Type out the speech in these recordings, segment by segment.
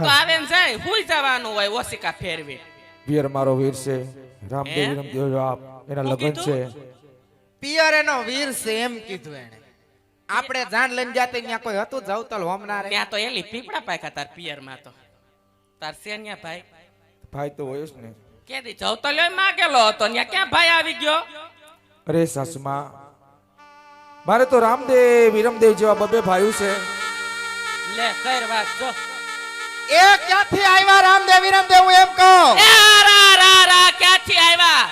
તો આવે ને જાય હુઈ જવાનું હોય ઓશિકા ફેરવી. પિયર મારો વીર છે રામદેવ રામદેવ આપ એના લગ્ન છે. પિયર એનો વીર છે એમ કીધું એને આપણે જાન લઈને જાતે ત્યાં કોઈ હતું? જવતલ હોમનાર? ત્યાં તો એલી પીપળા પાકા તાર પિયરમાં તો. તાર સેન્યા ભાઈ. ભાઈ તો હોય જ ને. જવતલ એ માગેલો હતો ત્યાં ક્યાં ભાઈ આવી ગયો? અરે સાસુમાં મારે તો રામદેવ વિરમદેવ જેવા બબે ભાઈઓ છે. લે કર વાત જો. એ ક્યાંથી આવ્યા? રામદેવ વિરમદેવ હું એમ કહું. એ રા રા રા ક્યાંથી આવ્યા?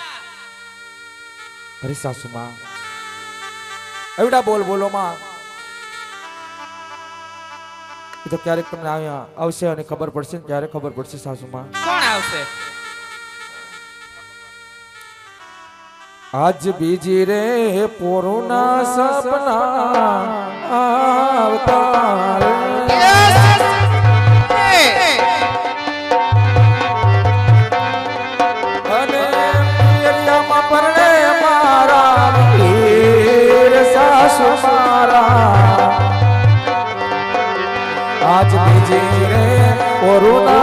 અરે સાસુમાં એવડા બોલ બોલો માં એ તો ક્યારેક તમને અહીંયા આવશે અને ખબર પડશે ને ક્યારે ખબર પડશે સાસુમાં. કોણ આવશે? આજ બીજી રે પોરોના સપના આવતા સાસુ મારા આજ બીજી રે પોરુના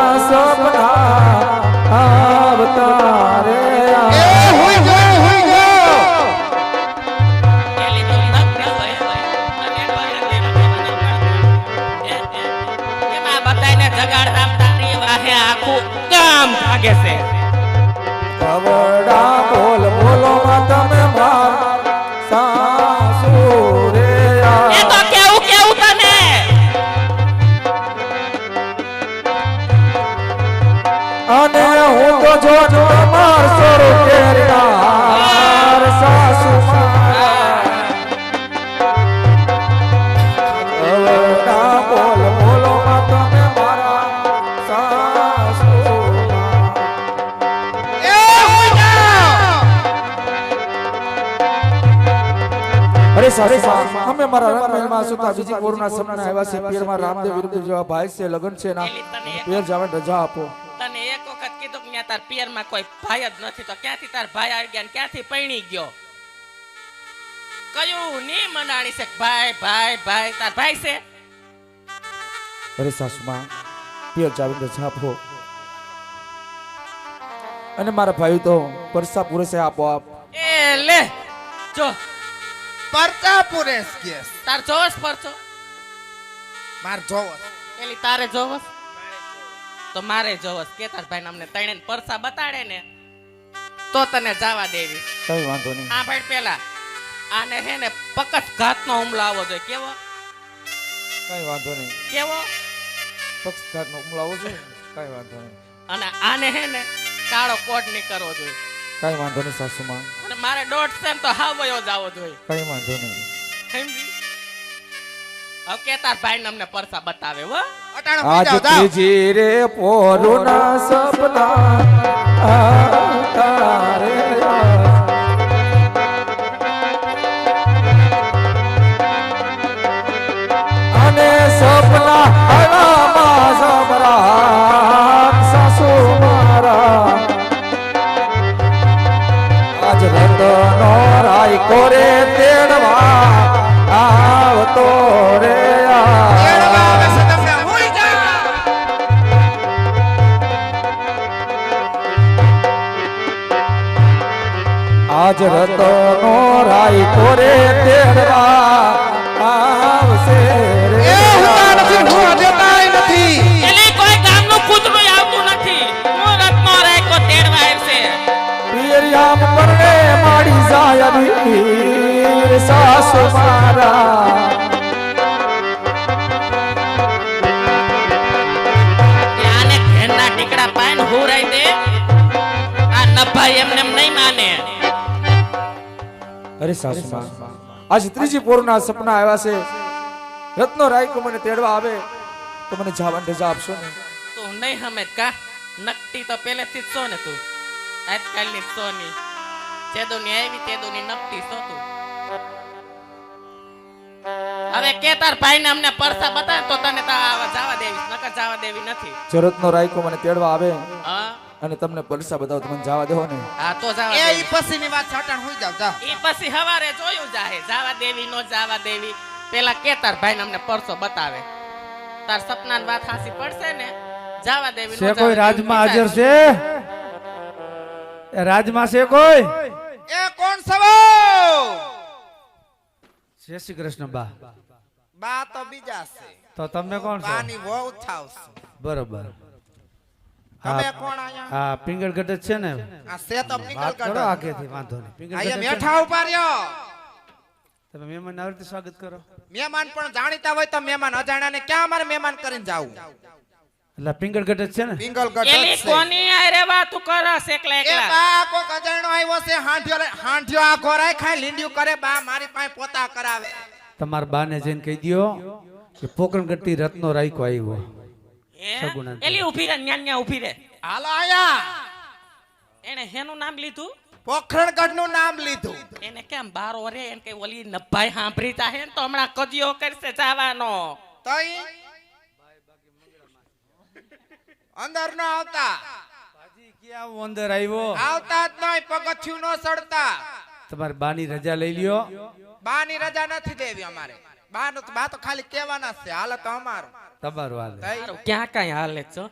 મારા રંગમહેલમાં સુતા બીજી કોરોના સપના આવ્યા છે. પિયરમાં રામદેવ વિરુદ્ધ જેવા ભાઈ છે લગન છે ના પિયર જવાની રજા આપો. તને એક વખત કીધું કે ત્યાં તાર પિયરમાં કોઈ ભાઈ જ નથી તો ક્યાંથી તાર ભાઈ આવી ગયા ક્યાંથી પૈણી ગયો? કયું ની મનાણી છે? ભાઈ ભાઈ ભાઈ તાર ભાઈ છે? અરે સાસુમાં પિયર જાવી રજા આપો. અને મારા ભાઈ તો પરસા પૂરે છે આપો આપ એ લે જો. પરચા પુરેશ કેસ તાર જોવસ પરચો માર જોવો. એલી તારે જોવસ તો મારે જોવસ કેતાર ભાઈ અમને તણે પરસા બતાડે ને તો તને જવા દેવી. કઈ વાંધો નહીં. આ ભાઈ પેલા આને હે ને પકડ ઘાતનો હુમલો આવવો જોઈએ. કેવો? કઈ વાંધો નહીં. કેવો? પક્ષઘાત નો હુમલો આવો જોઈએ કઈ વાંધો નહીં. અને આને હે ને કાળો કોટ નહીં કરવો જોઈએ. કઈ વાંધો નહીં સાસુમાં. અને મારે દોઢ સેમ તો હા વયો જાવો જોઈએ. કઈ વાંધો નહીં. સમજી? હવે કે તાર ભાઈ અમને પરસા બતાવે હો. અટાણે આજ. ત્રીજી રે પોરુના સપના. આજ રતનો રાય કોરે તેરવા આવશે રે. એ હુતા નથી, હુવા દેતાય નથી. એલી કોઈ ગામનું કૂતરું આવતું નથી. હું રત્નો રાયકો તેરવા આવશે. પિયરિયામ પરણે માડી જાય વીર સાસુ મારા એ આને ઘેરના ટીકડા દે. આ નભાઈ એમ અરે સાસુ માં આજ ત્રીજી પોરના સપના આવ્યા છે. રત્નો રાયકો મને તેડવા આવે તો મને જવાની રજા આપશો ને. તું નહીં હમે કા? નકટી તો પહેલેથી જ છો ને તું. આજકાલની જ છો ની. દુનિયા આવી તેદુની નકટી છો તું. હવે કે તાર ભાઈને અમને પરસા બતા તો તને તો જવા દેવી નકર જવા દેવી નથી. જો રત્નો રાયકો મને તેડવા આવે હા? અને તમને પરસા બતાવો તમને મને જવા દેવો ને. આ તો જવા એ દેવી. ઈ પછીની વાત છે, હોઈ જાવ જાઓ. ઈ પછી હવારે જોયું જાહે જાવા દેવી નો જાવા દેવી. પેલા કે તાર ભાઈ અમને પરસો બતાવે. તાર સપનાની વાત હાસી પડશે ને જાવા દેવી છે કોઈ રાજમાં હાજર છે? એ રાજમાં છે કોઈ? એ કોણ સવો જય શ્રી કૃષ્ણ બા. બા તો બીજા છે. તો તમે કોણ છો? બાની વહુ થાવ છું. બરોબર. તમે કોણ આયા? હા પિંગળગઢ જ છે ને? આ છે તો વાત પિંગલ કરો આગેથી વાંધો નહીં. પિંગળગઢ જ ને? મેઠા ઊભા તમે મહેમાન આવી સ્વાગત કરો. મહેમાન પણ જાણીતા હોય તો મહેમાન અજાણ્યાને ક્યાં અમારે મહેમાન કરીને જાવું? એટલે પિંગળગઢ જ છે ને? એલી કોની આરે વાતું કરસ એકલા એ એકલા? બા કોક અજાણ્યો આવ્યો છે હાંઠિયો હાંઠિયો આ ખાય લીંડ્યું કરે બા મારી પાસે પોતા કરાવે. તમારા બાને જઈને કહી દ્યો કે પોકરણગઢથી રત્નો રાખ્યો આવ્યો? સગુણા એલી ઊભી રે ન્યા ન્યા ઊભી રે હાલો આયા. એને હેનું નામ લીધું? પોખરણગઢનું નામ લીધું. એને કેમ બાર ઓરે એને કઈ ઓલી નભાઈ સાંભળી તા હે તો હમણાં કදිયો કરશે જવાનો. તઈ? અંદર ન આવતા ક્યાં અંદર આવ્યો? આવતા જ નહીં પગથિયું ન સડતા. તમારી બાની રજા લઈ લ્યો. બાની રજા નથી દેવી અમારે. બા નું બા તો ખાલી કહેવાના છે હાલ તો અમારું. તમારું હાલે. ક્યાં કઈ હાલે છો?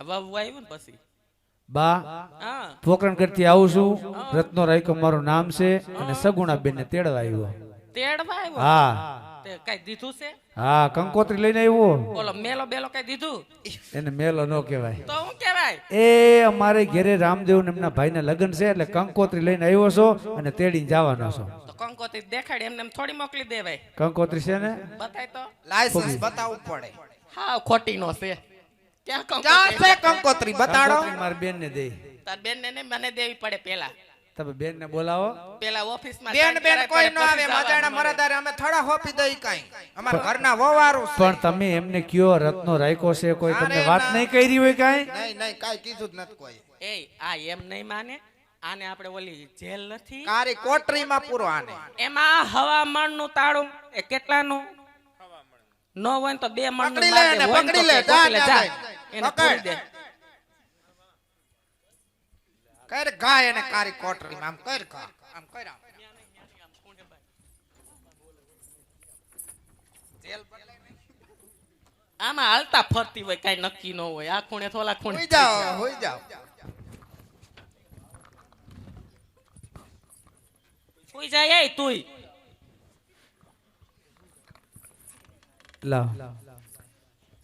આ વહુ આવ્યું ને પછી. બા હા. કરતી આવું છું. રત્નો રાયકો મારું નામ છે અને સગુણા બેન ને તેડવા આવ્યો. તેડવા આવ્યો? હા. કઈ દીધું છે? હા કંકોત્રી લઈને આવ્યો. બોલો મેલો બેલો કઈ દીધું? એને મેલો નો કહેવાય. તો હું કહેવાય? એ અમારે ઘરે રામદેવ ને એમના ભાઈના લગ્ન છે એટલે કંકોત્રી લઈને આવ્યો છો અને તેડીને જવાનો છો. તો કંકોત્રી દેખાડી એમને એમ થોડી મોકલી દેવાય. કંકોત્રી છે ને? બતાય તો. લાયસન્સ બતાવવું પડે. હા ખોટી નો છે. ક્યાં ક્યાં છે કંકોત્રી બતાડો. મારી બેન ને દે. તાર બેન ને મને દેવી પડે પેલા. તમે બેન ને બોલાવો. પેલા ઓફિસમાં બેન બેન કોઈ ન આવે મજાણા મરદારે અમે થોડા હોપી દઈ કઈ. અમારા ઘરના વવારું છે. પણ તમે એમને કયો રત્નો રાખ્યો છે કોઈ તમને વાત નહીં કરી હોય કાઈ? નહીં નહીં કાઈ કીધું જ નથી કોઈ. એ આ એમ નહીં માને. આને આપણે ઓલી જેલ નથી. કારી કોટરીમાં પૂરો આને. એમાં હવામાનનું તાળું એ કેટલાનું? નો હોય તો બે મણ પકડી લે એને, પકડી લે, જા, જા, જા. એને પકડ. દે કર ગાય એને કારી કોટરીમાં આમ કર કા આમ કર આમ. આમાં હાલતા ફરતી હોય કઈ નક્કી ન હોય આ ખૂણે થોલા ખૂણે હુઈ જાઓ હુઈ જાઓ સુઈ જાય તુંય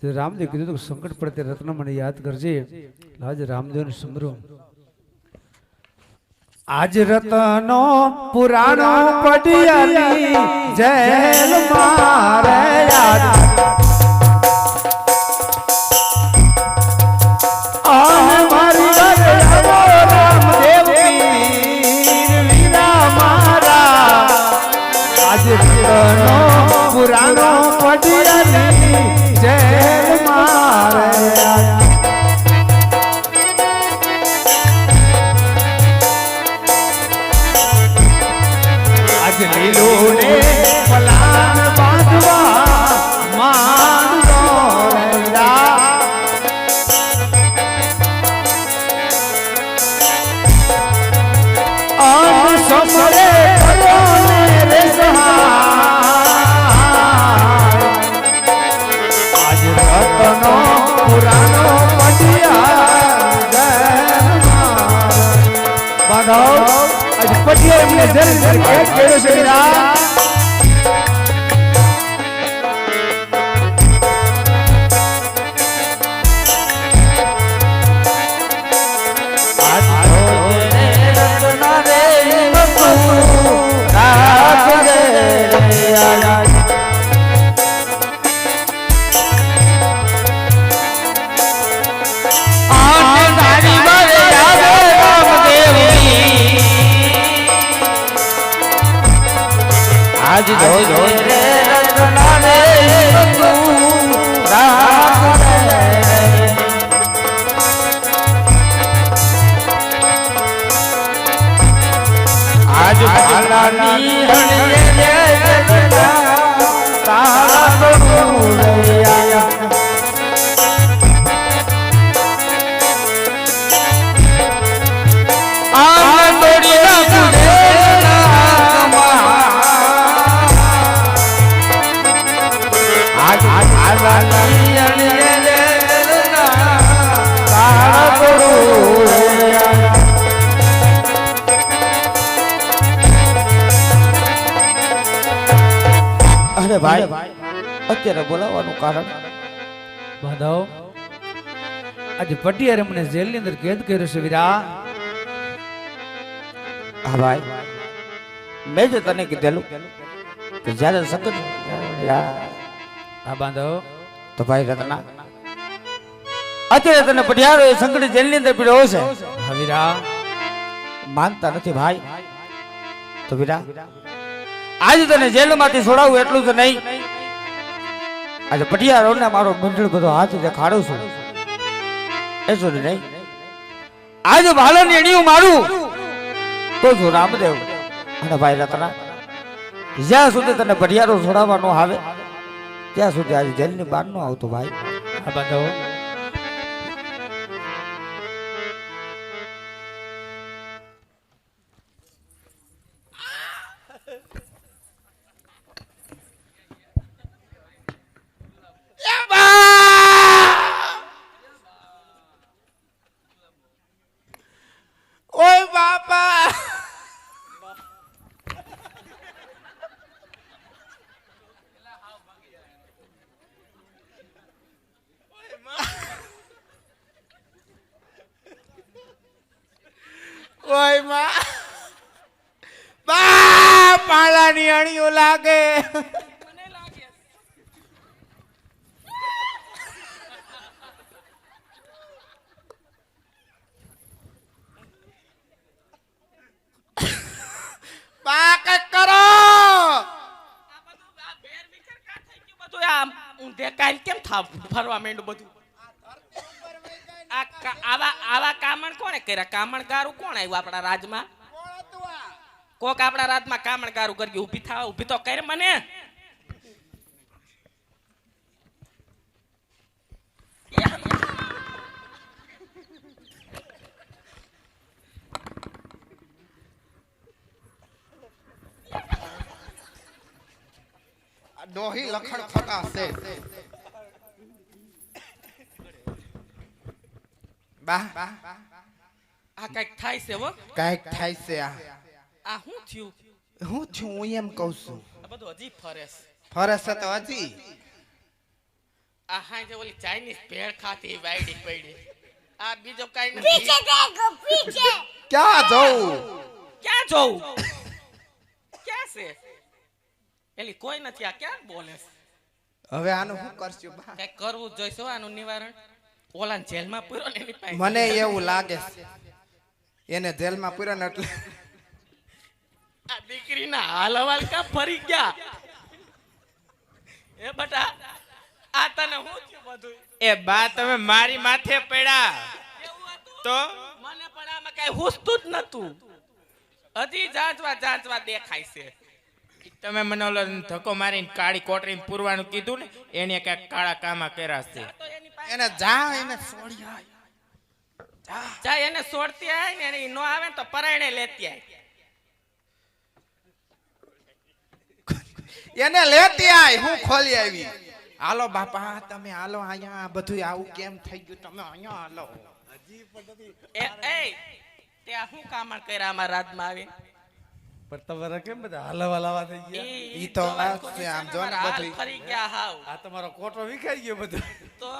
તે રામદેવ કીધું તું સંકટ પડે તે રત્ન મને યાદ કરજે. લાજ રામદેવ ને સમરો આજ રતનો પુરાણો પડિયાની જય મારે યાદ. જરી જરી કેદ કર્યો છે આજ જોઈ જોઈ આજ ભાલાની તારા બહુ અરે ભાઈ અત્યારે બોલાવવાનું કારણ? બાંધાઓ આજે પટિયારે મને જેલની અંદર કેદ કર્યો છે વીરા. હા ભાઈ મેં જો તને કીધેલું કે જ્યારે સતત હા બાંધાઓ તો ભાઈ રત્ના અત્યારે તને પઢિયારો એ સંકટ જેલની અંદર પીડ્યો છે. હવીરા માનતા નથી ભાઈ. તો વીરા આજે તને જેલમાંથી છોડાવું એટલું તો નહીં. આજે પટિયારો ને મારો મંડળ બધો હાથ દેખાડું છું. એ શું નહીં. આજે ભાલાની અણીયું મારું. તો શું રામદેવ અને ભાઈ રત્ના જ્યાં સુધી તને પટિયારો છોડાવવા ન આવે ત્યાં સુધી આજે જેલની બહાર ન આવતો ભાઈ. આ બાંધવ. કાંઈ ફરવા માંડ્યું બધું. આ આવા આવા કામણ કોણે કર્યા? કામણ ગારું કોણ આવ્યું આપણા રાજમાં? કોક આપણા રાજમાં કામણ ગારું કરી ઊભી થાવ, ઊભી તો કર મને. દોહી લખણ ખોટા છે. બા આ કંઈક થાય છે હો કંઈક થાય છે આ આ શું થયું હું છું હું એમ કહું છું આ બધું હજી ફરેસ ફરસ તો હજી આ હા જે ઓલી ચાઇનીઝ ભેળ ખાતી વાયડી પડી આ બીજો કઈ નથી ક્યાં જવું ક્યાં જવું ક્યાં છે એલી કોઈ નથી આ ક્યાં બોલે હવે આનું શું કરશું બા કઈ કરવું જ જોઈશે આનું નિવારણ ઓલાને જેલમાં પૂરો ને એની પાસે મને એવું લાગે. છે એને જેલમાં પૂરો ને એટલે આ દીકરીના હાલ હવાલ કા ફરી ગયા? એ બટા આ તને શું થયું બધું? એ બા તમે મારી માથે પડ્યા. તો? મને પણ આમાં કઈ હુસતું જ નતું. હજી જાંચવા જાંચવા દેખાય છે. તમે મને ઓલો ધક્કો મારીને કાળી કોટરીને પૂરવાનું કીધું ને એને ક્યાંક કાળા કામા કર્યા છે. એની જા એને છોડી આય. જા એને છોડતી આય ને એને નો આવે તો પરાયણે લેતી આય. એને લેતી આય હું ખોલી આવી. હાલો બાપા તમે હાલો અહીંયા બધું આવું કેમ થઈ ગયું? તમે અહીંયા હાલો. એ એ તે શું કામણ કર્યા આમાં રાતમાં આવી પણ તમારે કેમ બધા હલાવા લાવા થઈ ગયા? ઈ તો આમ જો ને બધું. ફરી ગયા હાવ. આ તમારો કોટો વિખાઈ ગયો બધો. તો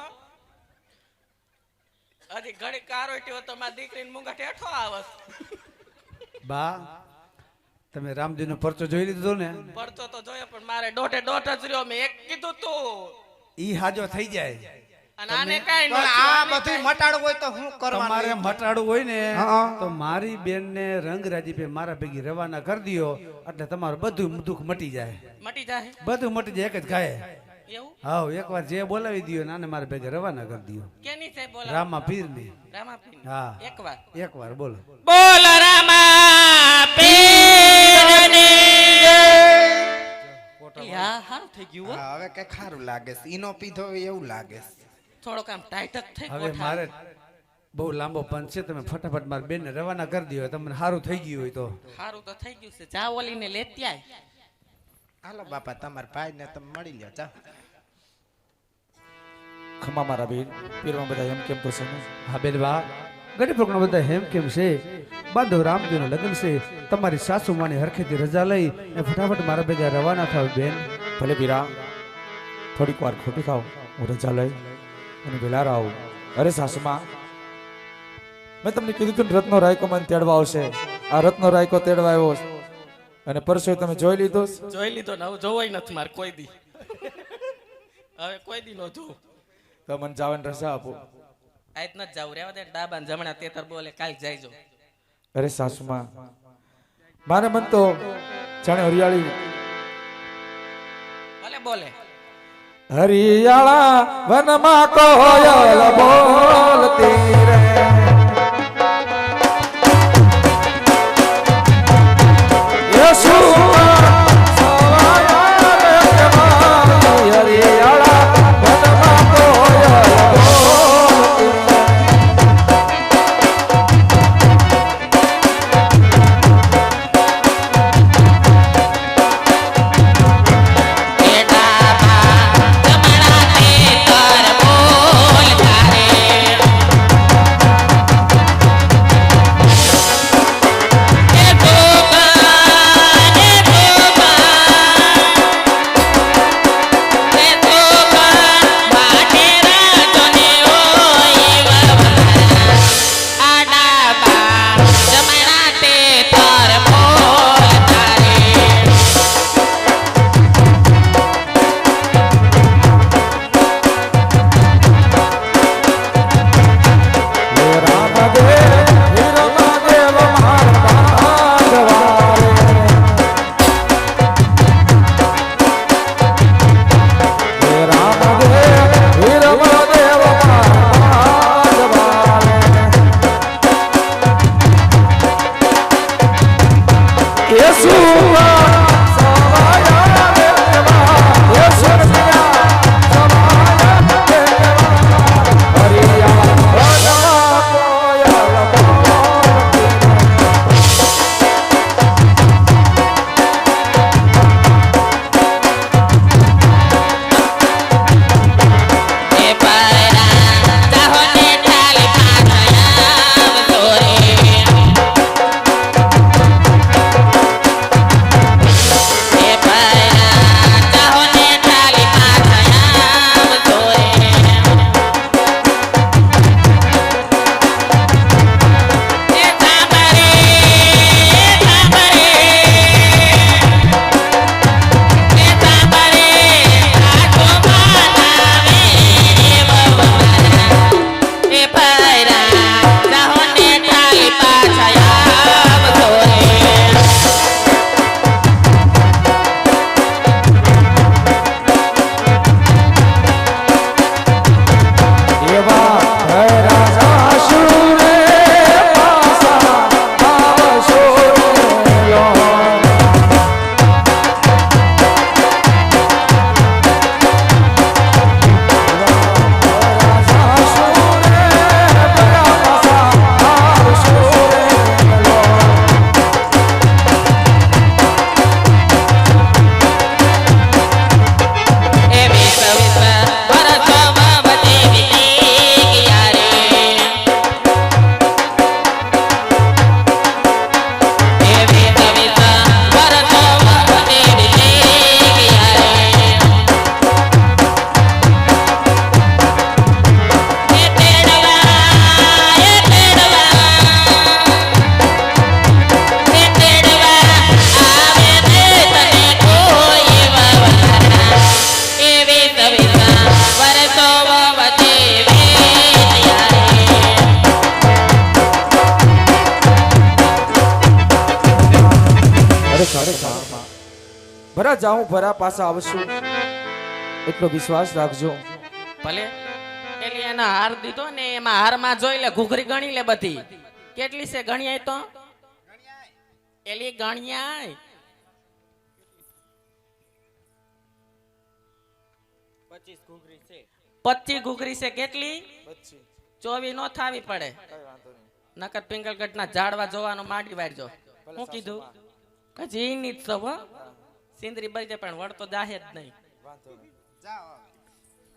હજી ઘડી કારોટી તો મારી દીકરીને મુંગટ હેઠો આવસ બા તમે રામજીનો પરચો જોઈ લીધો ને? પરચો તો જોયો પણ મારે દોઢે દોઢ જ રહ્યો. મેં એક કીધું તું. ઈ હાજો થઈ જાય. અને આને કાંઈ ન આ બધું મટાડવું હોય તો હું તમારે કરવાનું મટાડવું હોય ને તો મારી બેન ને રંગરાજી પે મારા ભેગી રવાના કરી દિયો. એટલે તમારું બધું દુઃખ મટી જાય. મટી જાય. બધું મટી જાય એક જ ખાય એવું? હાવ એકવાર જે બોલાવી દ્યો નાને મારા ભેગે રવાના કરી દ્યો. કેની છે બોલા રામા પીરની. રામાપીર હા. એકવાર. એકવાર બોલો. બોલ રામા પીરની. હા હારું થઈ ગયું હા, હવે કઈ ખારું લાગે છે. ઈનો પીધો એવું લાગે છે. થોડોક આમ ટાઈટ જ થઈ હવે મારે બહુ લાંબો પંચ છે તમે ફટાફટ મારા બેન ને રવાના કરી દ્યો. તમને સારું થઈ ગયું હોય તો. સારું તો થઈ ગયું છે. જા ઓલીને લેતી આય. હાલો બાપા તમારા ભાઈ ને તમે મળી લ્યો ચાલ ખમા મારા બેન પીરમાં બધા એમ કેમ તો હા બેન બા. ગરીબ લોકોના બધા હેમ કેમ છે? બાંધવ રામજીનું લગ્ન છે. તમારી સાસુ માની હરખેથી રજા લઈ ને ફટાફટ મારા ભેગા રવાના થાવ બેન. ભલે પીરા થોડીક વાર ખોટી થાવ હું રજા લઈ અને વેલા રાવ અરે સાસુમાં મેં તમને કીધું હતું રત્નો રાયકો મને તેડવા આવશે. આ રત્નો રાયકો તેડવા આવ્યો અને પરસો તમે જોઈ લીધો જોઈ લીધો ને હવે જોવાય નથી મારે કોઈ દી. હવે કોઈ દી નો જોઉં. તો મને જવાની રજા આપો. આજ ન જાવ. રેવા દે ડાબા જમણા તેતર બોલે કાલ જાયજો. અરે સાસુમાં. મારે મન તો જાણે હરિયાળી. ભલે બોલે. હરિયાળા વનમાં કોયલ બોલતી રે ભરા જાઉં, ભરા પાછા આવશું. એટલો વિશ્વાસ રાખજો. ભલે. એટલે એના હાર દીધો ને એમાં હારમાં જોઈ લે, ઘૂઘરી ગણી લે બધી. કેટલી છે ગણ્યાય તો? એલી ગણ્યાય. પચીસ ઘૂઘરી છે. કેટલી? ચોવી નો થાવી પડે. નકર પિંગલગઢ ના ઝાડવા જોવાનું માંડી વાળજો. હું કીધું? હજી ની જ સવ સિંદરી બળી પણ વળતો જાહે જ નહીં. જાઓ.